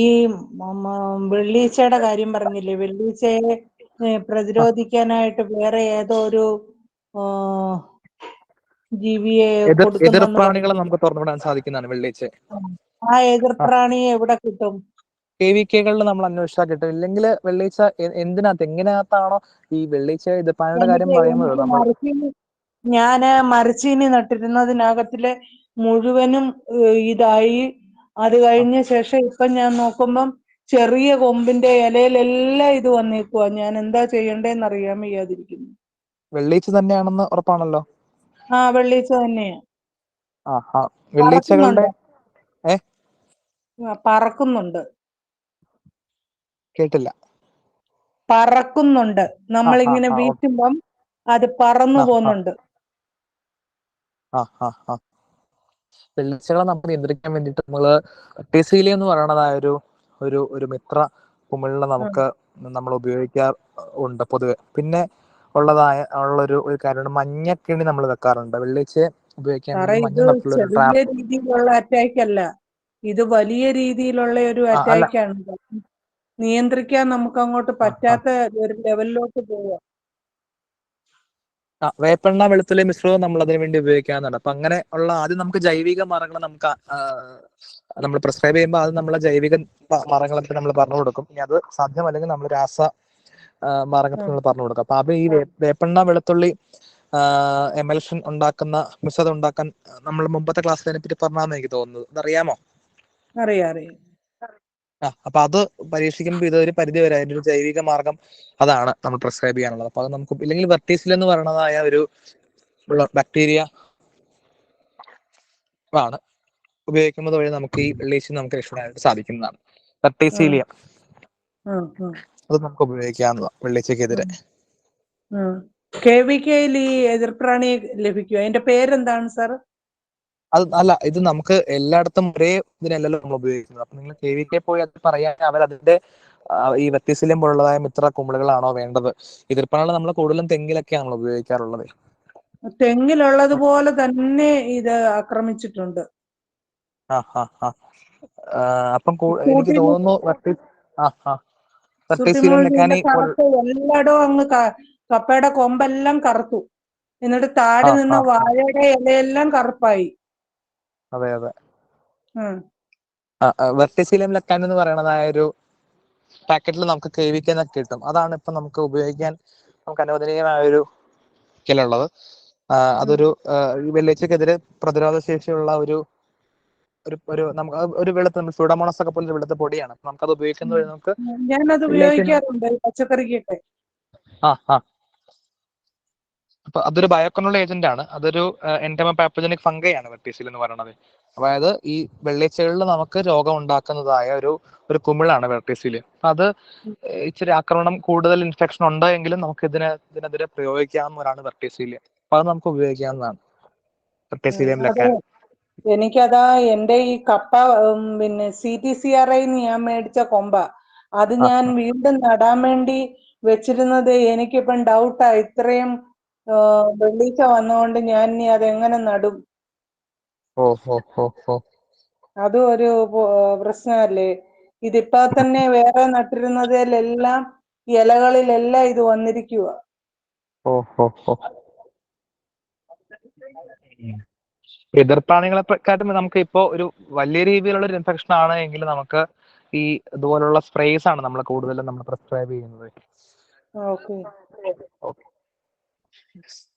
ഈ വെള്ളീച്ചയുടെ കാര്യം പറഞ്ഞില്ലേ? വെള്ളീച്ചയെ പ്രതിരോധിക്കാനായിട്ട് വേറെ ഏതോ ഒരു ജീവിയെ എതിർപ്രാണികളെ നമുക്ക് തുറന്നുവിടാൻ സാധിക്കുന്നതാണ് വെള്ളീച്ച. ആ എതിർപ്രാണിയെ എവിടെ കിട്ടും? കെ വി കെകളിൽ നമ്മൾ അന്വേഷിച്ചാൽ കിട്ടും. ഇല്ലെങ്കിൽ വെള്ളീച്ച എന്തിനകത്ത് എങ്ങനകത്താണോ ഈ വെള്ളീച്ച എതിർപ്രാണിയുടെ കാര്യം എനിക്ക് നമ്മൾ ഞാൻ മരച്ചീനി നട്ടിരുന്നതിനകത്തിൽ മുഴുവനും ഇതായി അത് കഴിഞ്ഞ ശേഷം ഇപ്പൊ ഞാൻ നോക്കുമ്പം ചെറിയ കൊമ്പിന്റെ ഇലയിലെല്ലാം ഇത് വന്നേക്കുവാ. ഞാൻ എന്താ ചെയ്യണ്ടേന്ന് അറിയാൻ വയ്യാതിരിക്കുന്നു. വെള്ളീച്ച തന്നെയാണെന്ന് ഉറപ്പാണല്ലോ? ആ വെള്ളീച്ച തന്നെയാ. ആഹാ വെള്ളീച്ചകളുടെ ഏ? പറക്കുന്നുണ്ട്. കേട്ടില്ല. പറക്കുന്നുണ്ട്. നമ്മളിങ്ങനെ. വീശുമ്പം അത് പറന്നു. പോകുന്നുണ്ട് ആ ആ ആ വെള്ളീച്ചകളെ നമുക്ക് നിയന്ത്രിക്കാൻ വേണ്ടിയിട്ട് നമ്മൾ ടെസീലി എന്ന് പറയുന്നതായ ഒരു ഒരു ഒരു മിത്ര കുമിളിനെ നമുക്ക് നമ്മൾ ഉപയോഗിക്കാർ ഉണ്ട് പൊതുവെ. പിന്നെ ഉള്ളതായ ഉള്ളൊരു ഒരു കാര്യമാണ് മഞ്ഞക്കിണി നമ്മൾ വെക്കാറുണ്ട്. വെള്ളീച്ചയെ ഉപയോഗിക്കാൻ രീതിയിലുള്ള അറ്റാക്ക് അല്ല. ഇത് വലിയ രീതിയിലുള്ള ഒരു അറ്റാക്കാണ് നിയന്ത്രിക്കാൻ നമുക്ക് അങ്ങോട്ട് പറ്റാത്ത ഒരു ലെവലിലോട്ട് പോവുക ആ വേപ്പെണ്ണ വെളുത്തുള്ളി മിശ്രിതം നമ്മൾ അതിനു വേണ്ടി ഉപയോഗിക്കാവുന്നതാണ്. അപ്പൊ അങ്ങനെ ഉള്ള ആദ്യം നമുക്ക് ജൈവിക മാർഗങ്ങൾ നമുക്ക് നമ്മൾ പ്രിസ്ക്രൈബ് ചെയ്യുമ്പോൾ അത് നമ്മളെ ജൈവിക മരങ്ങളൊക്കെ നമ്മൾ പറഞ്ഞു കൊടുക്കും. ഇനി അത് സാധ്യമല്ലെങ്കിൽ നമ്മൾ രാസ മരങ്ങൾക്ക് നമ്മൾ പറഞ്ഞു കൊടുക്കും. അപ്പൊ അത് ഈ വേപ്പെണ്ണ വെളുത്തുള്ളി എമൽഷൻ ഉണ്ടാക്കുന്ന മിശ്രിതം ഉണ്ടാക്കാൻ നമ്മൾ മുമ്പത്തെ ക്ലാസ്സിൽ അതിനെപ്പറ്റി പറഞ്ഞാന്ന് എനിക്ക് തോന്നുന്നത്. അതറിയാമോ? അറിയാം അറിയാം. അപ്പൊ അത് പരീക്ഷിക്കുമ്പോൾ ഇതൊരു പരിധി വരെ അതിന്റെ ഒരു ജൈവിക മാർഗം അതാണ് നമ്മൾ പ്രിസ്ക്രൈബ് ചെയ്യാനുള്ളത്. അപ്പൊ അത് നമുക്ക് ഇല്ലെങ്കിൽ വെർട്ടീസിൽ എന്ന് പറയുന്നതായ ഒരു ബാക്ടീരിയ ആണ് ഉപയോഗിക്കുന്നത് വഴി നമുക്ക് ഈ വെള്ളീച്ച് നമുക്ക് രക്ഷപ്പെടാനായിട്ട് സാധിക്കുന്നതാണ്. വെർട്ടീസീലിയം അത് നമുക്ക് ഉപയോഗിക്കാവുന്നതാണ് വെള്ളീച്ചക്കെതിരെ ആ. കെ വി കെയിൽ ഈ എതിർപ്രാണി ലഭിക്കും അതിന്റെ പേരെന്താണ് സാർ അത് അല്ല ഇത് നമുക്ക് എല്ലായിടത്തും ഒരേ ഇതിനല്ലല്ലോ നമ്മൾ ഉപയോഗിക്കുന്നത്. അപ്പൊ നിങ്ങൾ കെ വി കെ പോയി അത് പറയാൻ അവർ അതിന്റെ ഈ വ്യത്യസ്തം പോലുള്ളതായ മിത്ര കുമിളുകളാണോ വേണ്ടത്? എതിർപ്പാണല്ലോ നമ്മൾ കൂടുതലും തെങ്ങിലൊക്കെയാണല്ലോ ഉപയോഗിക്കാറുള്ളത്. തെങ്ങിലുള്ളത് പോലെ തന്നെ ഇത് ആക്രമിച്ചിട്ടുണ്ട്. അപ്പം എനിക്ക് തോന്നുന്നു എല്ലായിടവും അങ്ങ് കപ്പയുടെ കൊമ്പെല്ലാം കറുത്തു. എന്നിട്ട് താഴെ നിന്ന്. വാഴയുടെ ഇലയെല്ലാം കറുപ്പായി. അതെ അതെ. വെർട്ടിസിലിയം ലക്കാൻ എന്ന് പറയുന്നതായ ഒരു പാക്കറ്റിൽ നമുക്ക് കെ വി കെ എന്നൊക്കെ കിട്ടും. അതാണ് ഇപ്പൊ നമുക്ക് ഉപയോഗിക്കാൻ നമുക്ക് അനുവദനീയമായ ഒരു കിലുള്ളത് അതൊരു വെള്ളിച്ചക്കെതിരെ പ്രതിരോധ ശേഷിയുള്ള ഒരു ഒരു ഒരു നമുക്ക് ഒരു വെളുത്ത സുഡമോണസ് ഒക്കെ പോലെ വെളുത്ത പൊടിയാണ്. നമുക്ക് നമുക്കത് ഉപയോഗിക്കുന്ന വഴി നമുക്ക് ഞാനത് ഉപയോഗിക്കാറുണ്ട്. പച്ചക്കറിക്കൊക്കെ. ആ ആ. അപ്പൊ അതൊരു ബയോക്കണോൾ ഏജന്റ് ആണ്. അതൊരു എന്റമ പാപ്പജനിക് ഫംഗയാണ് വെർട്ടീസിൽ എന്ന് പറയുന്നത്. അതായത് ഈ വെള്ളിച്ചകളിൽ നമുക്ക് രോഗം ഉണ്ടാക്കുന്നതായ ഒരു ഒരു കുമിളാണ് വെർട്ടീസിൽ അത് ഇച്ചിരി ആക്രമണം കൂടുതൽ ഇൻഫെക്ഷൻ ഉണ്ട് എങ്കിലും നമുക്ക് ഇതിനെ ഇതിനെതിരെ പ്രയോഗിക്കാവുന്നവരാണ് വെർട്ടീസിൽ അപ്പൊ അത് നമുക്ക് ഉപയോഗിക്കാവുന്നതാണ്. വെർട്ടീസിലിയം അതെ. ലക്കാൻ എനിക്കതാ എന്റെ ഈ കപ്പ പിന്നെ C T C R I ഞാൻ മേടിച്ച കൊമ്പ അത് ഞാൻ വീണ്ടും നടാൻ വേണ്ടി വെച്ചിരുന്നത് എനിക്കിപ്പം ഡൗട്ടാ ഇത്രയും ആ, വന്നുകൊണ്ട് ഞാൻ ഇനി അതെങ്ങനെ നടും? ഓ അതും ഒരു പ്രശ്നമല്ലേ? ഇതിപ്പോ തന്നെ വേറെ നട്ടിരുന്നതിലെല്ലാം ഇലകളിലെല്ലാം ഇത് വന്നിരിക്കുക ഓ ഓ ഓ എതിർപ്രാണികളെക്കാട്ടും നമുക്ക് ഇപ്പോ ഒരു വലിയ രീതിയിലുള്ള ഒരു ഇൻഫെക്ഷൻ ആണ് എങ്കിൽ നമുക്ക് ഈ ഇതുപോലുള്ള സ്പ്രേസ് ആണ് നമ്മൾ കൂടുതലും നമ്മൾ പ്രിസ്ക്രൈബ് ചെയ്യുന്നത്. ഓക്കെ. ഓക്കെ